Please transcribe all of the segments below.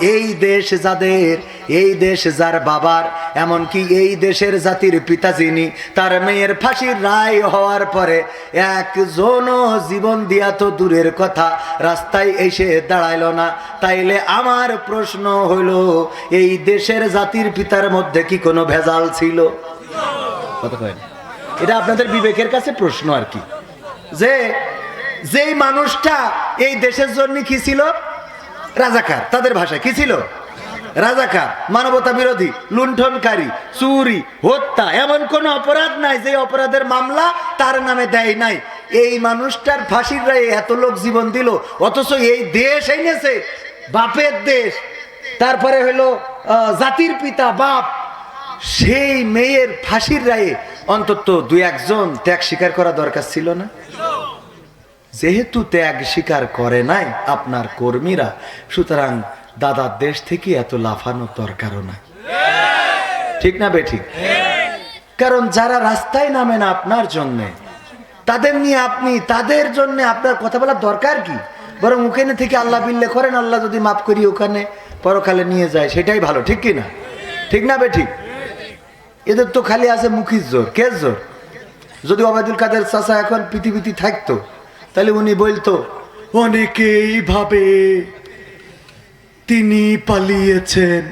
এই দেশ যাদের, এই দেশ যার বাবার, এমনকি এই দেশের জাতির পিতা যিনি, তার মেয়ের ফাঁসির রায় হওয়ার পরে একজনও জীবন দিয়া তো দূরের কথা, রাস্তায় এসে দাঁড়াইলো না। তাইলে আমার প্রশ্ন হলো এই দেশের জাতির পিতার মধ্যে কি কোনো ভেজাল ছিল? এটা আপনাদের বিবেকের কাছে প্রশ্ন আর কি। যে, যেই মানুষটা এই দেশের জন্য কি ছিল? রাজাকার, তাদের ভাষায় কি ছিল? রাজাকার, মানবতা বিরোধী, লুণ্ঠনকারী, চুরি, হত্যা, এমন কোন অপরাধ নাই যে অপরাধের মামলা তার নামে দেয় নাই। এই মানুষটার ফাঁসির রায়ে এত লোক জীবন দিল, অথচ এই দেশ এনেছে, বাপের দেশ। তারপরে হলো জাতির পিতা, বাপ। সেই মেয়ের ফাঁসির রায়ে অন্তত দুই একজন ত্যাগ স্বীকার করা দরকার ছিল না? যেহেতু ত্যাগ স্বীকার করে নাই আপনার কর্মীরা, সুতরাং দাদার দেশ থেকে এত লাফানোর দরকারও নাই। ঠিক না বেঠিক? কারণ যারা রাস্তায় নামে না আপনার জন্য, তাদের নিয়ে আপনি, তাদের জন্য আপনার কথা বলার দরকার কি? বরং ওখানে থেকে আল্লাহ বিল্লে করেন, আল্লাহ যদি মাফ করি ওখানে পরকালে নিয়ে যায়, সেটাই ভালো, ঠিক কি না? ঠিক না বেঠিক? এদের তো খালি আছে মুখির জোর কে জোর? যদি ওবায়দুল কাদের চাচা এখন পৃথিবীতে থাকতো তাহলে উনি বলতো অনেকেই ভাবে তিনি পালিয়েছেন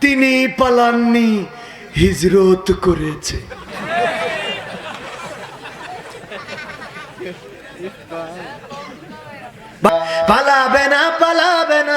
তিনি পালাননি হিজরত করেছে। পালাবে না পালাবে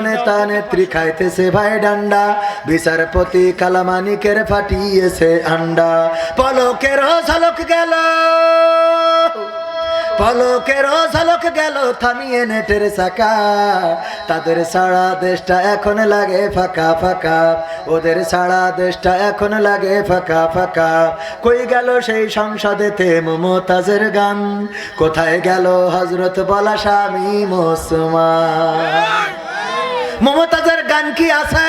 নেতা নেত্রী খাইতেছে ভাই ডান্ডা। বিচারপতি কালামানিকের ফাটিয়েছে আন্ডা। পলকের ঝলক গেল। পলকের ঝলক গেল থামিয়ে নেটের চাকা। তাদের সারা দেশটা এখন লাগে ফাঁকা ফাঁকা। ওদের সারা দেশটা এখন লাগে ফাঁকা ফাঁকা। কই গেল সেই সংসদেতে মমতাজের গান? কোথায় গেল হজরত বলা স্বামী মোসমান মমতাজের গান কি আছে?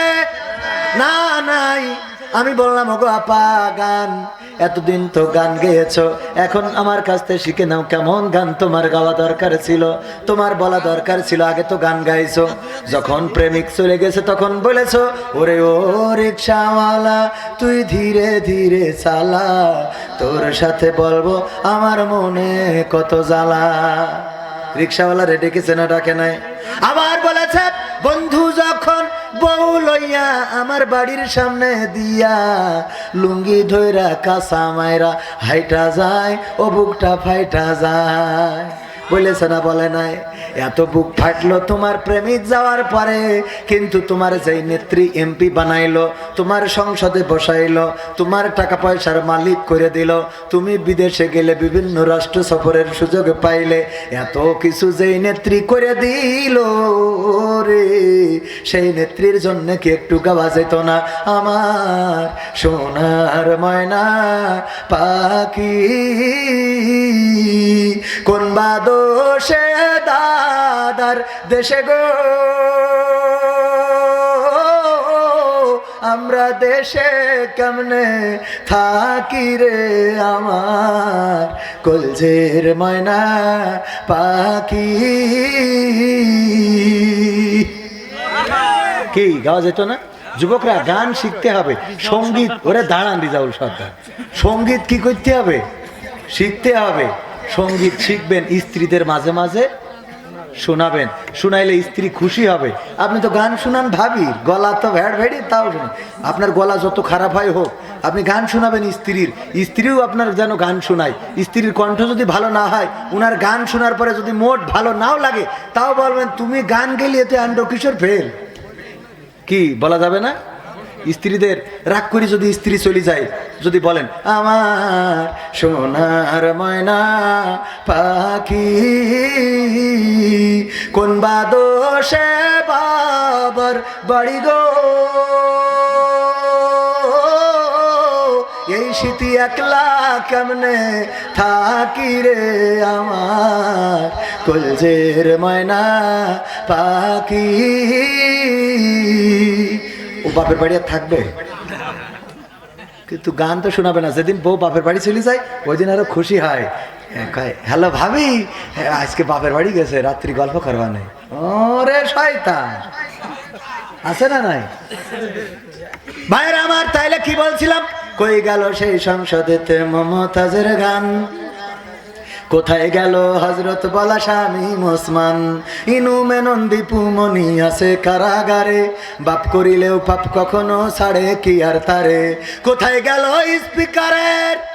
না, নাই। আমি বললাম, ওগো আপা, গান। এতদিন তো গান গেয়েছো। এখন আমার কাছ থেকে শিখে নাও কেমন গান। তোমার গাওয়া দরকার ছিল। তোমার বলা দরকার ছিল। আগে তো গান গাইছো। যখন প্রেমিক চলে গেছে, তখন বলেছ, ওরে, ও রিক্সাওয়ালা, তুই ধীরে ধীরে চালা। তোর সাথে বলব, আমার মনে কত জ্বালা। রিক্সাওয়ালা রেডে কি না ডাকে নাই? আবার বলেছে, বন্ধু যখন বউ লইয়া আমার বাড়ির সামনে দিয়া লুঙ্গি ধৈরা কাঁচা মায়েরা হাইটা যায়, ও বুকটা ফাইটা যায়। বলেছে না বলে নাই। এত বুক ফাটলো তোমার প্রেমিক যাওয়ার পরে, কিন্তু তোমার যেই নেত্রী এমপি বানাইলো, তোমার সংসদে বসাইলো, তোমার টাকা পয়সার মালিক করে দিল, তুমি বিদেশে গেলে বিভিন্ন রাষ্ট্র সফরের সুযোগ পাইলে, এত কিছু যেই নেত্রী করে দিল রে, সেই নেত্রীর জন্য কি একটু গাওয়া যেত না? আমার সোনার ময়না পাখি, কোন বাদোষে দাদার দেশে গো। আমরা দেশে কেমনে থাকি রে আমার কলজের ময়না পাখি। কি, গাওয়া যেত না? যুবকরা গান শিখতে হবে। সংগীত, ওরে দাঁড়ান রিজাউল সর্দার। সংগীত কি করতে হবে? শিখতে হবে। সংগীত শিখবেন স্ত্রীদের মাঝে মাঝে শোনাবেন। শোনাইলে স্ত্রী খুশি হবে। আপনি তো গান শুনান ভাবি, গলা তো ভ্যাড় ভেড়ি তাও শুনুন আপনার গলা যত খারাপ হয় হোক, আপনি গান শোনাবেন স্ত্রীর। স্ত্রীও আপনার যেন গান শোনায়। স্ত্রীর কণ্ঠ যদি ভালো না হয়, উনার গান শোনার পরে যদি মোট ভালো নাও লাগে, তাও বলবেন, তুমি গান গেলে এতে আন্ড কিশোর ফেল? কি, বলা যাবে না? স্ত্রীদের রাগ করে যদি স্ত্রী চলে যায়, যদি বলেন, আমার সোনার ময়না পাখি, কোন বা বাবার বাড়ি গো? এই শীতি একলা কেমনে থাকি রে আমার? কলজের ময়না পাখি ও বাপের বাড়ি আর থাকবে? কিন্তু গান তো শোনাবে না। যেদিন বউ বাপের বাড়ি চলে যায় ওই দিন আরও খুশি হয়। হ্যালো ভাবি হ্যাঁ, আজকে বাপের বাড়ি গেছে রাত্রি গল্প করবা নেই ওরে শয়তান। আছে না নাই? ভাইয়ের আমার তাইলে কি বলছিলাম? কই গেল সেই সংসদেতে মমতাজের গান? কোথায় গেল হজরত বলা স্বামী মোসমান ইনু মেনন দীপু মনি আছে কারাগারে। বাপ করিলেও পাপ কখনো ছাড়ে, কি আর তারে? কোথায় গেল স্পিকারের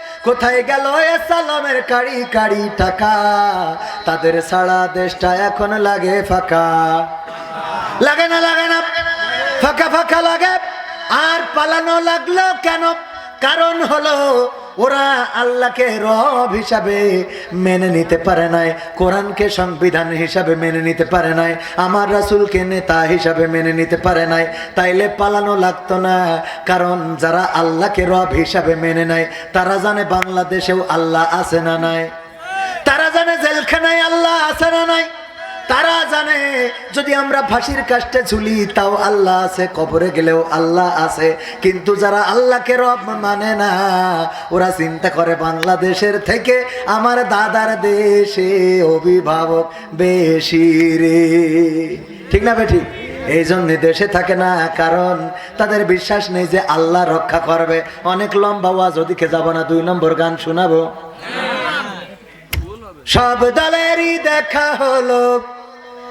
কোথায় গেল এ সালামের কাড়ি কাড়ি টাকা? তাদের সারা দেশটা এখন লাগে ফাঁকা। লাগে না লাগে না। ফাঁকা ফাঁকা লাগে। আর পালানো লাগল কেন? কারণ হলো ওরা আল্লাহকে রব হিসাবে মেনে নিতে পারে নাই, কোরআনকে সংবিধান হিসাবে মেনে নিতে পারে নাই, আমার রাসুলকে নেতা হিসাবে মেনে নিতে পারে নাই, তাইলে পালানো লাগতো না। কারণ যারা আল্লাহকে রব হিসাবে মেনে নেয়, তারা জানে বাংলাদেশেও আল্লাহ আছে না নাই। তারা যদি আমরা ফাঁসির কাষ্টে ঝুলি, তাও আল্লাহ আছে, কবরে গেলেও আল্লাহ আছে। কিন্তু যারা আল্লাহকে রব মানে না, ওরা চিন্তা করে বাংলাদেশের থেকে আমার দাদার দেশে অভিভাবক বেশি রে। ঠিক না বেঠিক এই জন্য দেশে থাকে না, কারণ তাদের বিশ্বাস নেই যে আল্লাহ রক্ষা করবে। অনেক লম্বা ওয়াজ, ওদিকে যাব না, দুই নম্বর গান শোনাবো। সব দলেরই দেখা হলো।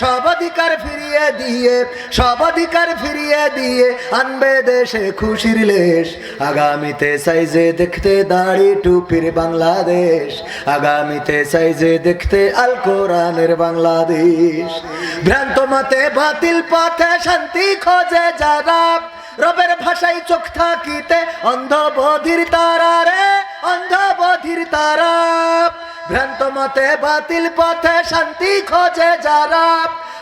সব অধিকার ফিরিয়ে দিয়ে, সব অধিকার ফিরিয়ে দিয়ে আনবে দেশে খুশির লেশ। আগামীতে সাইজে দেখতে দাড়ি টুপির বাংলাদেশ। আগামীতে সাইজে দেখতে আল কোরআনের বাংলাদেশ। ভ্রান্ত মতে বাতিল পথে শান্তি খোঁজে যারা, রবের ভাষায় চোখ থাকিতে অন্ধ বধির তারা রে, অন্ধ বধির তারা। ভ্রান্ত মতে বাতিল পথে শান্তি খোঁজে যারা।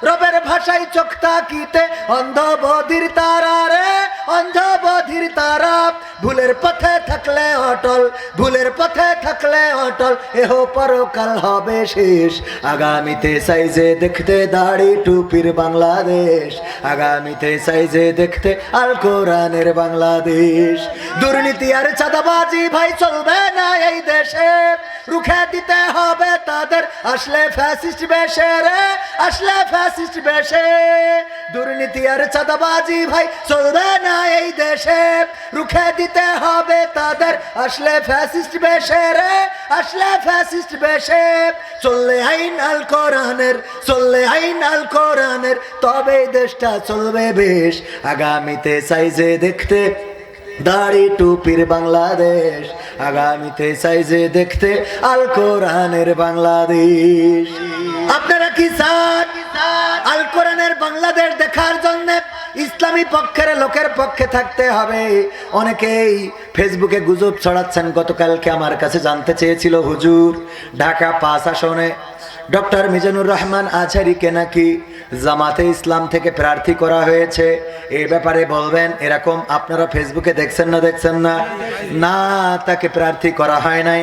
রবের ভাষায় চোখ তাকিতে অন্ধ বধির তারা রে অন্ধ বধির তারা। ভুলের পথে থাকলে অটল, ভুলের পথে থাকলে অটল, এহ পরকাল হবে শেষ। আগামীতে সাইজে দেখতে দাড়ি টুপির বাংলাদেশ। আগামীতে সাইজে দেখতে আল কোরআনের বাংলাদেশ। দুর্নীতি আর চাঁদাবাজি ভাই, চলবে না এই দেশে। রুখে দিতে হবে তাদের, আসলে ফ্যাসিস্ট বেশে রে, আসলে ফ্যাসিস্ট বেশে? দুর্নীতি আর চাঁদাবাজি ভাই চলবে না এই দেশে? রুখে দিতে হবে তাদের। আসলে ফ্যাসিস্ট বেশে রে, আসলে ফ্যাসিস্ট বেশে। চললে আইন আল কোরআনের, চললে আইন আল কোরআনের। তবে দেশটা চলবে বেশ। আগামীতে সাইজে দেখতে দাড়ি টুপির বাংলাদেশ। আগামীতে সাইজে দেখতে আল কোরআনের বাংলাদেশ। আপনারা কি চান? আল কোরআনের বাংলাদেশ দেখার জন্য ইসলামী পক্ষের লোকের পক্ষে থাকতে হবে। অনেকেই ফেসবুকে গুজব ছড়াচ্ছেন, গতকালকে আমার কাছে জানতে চেয়েছিল হুজুর, ঢাকা পাঁচ আসনে ডক্টর মিজানুর রহমান আচারিকে নাকি জামাতে ইসলাম থেকে প্রার্থী করা হয়েছে। এ ব্যাপারে বলবেন, এরকম আপনারা ফেসবুকে দেখছেন না দেখছেন না? না, তাকে প্রার্থী করা হয় নাই।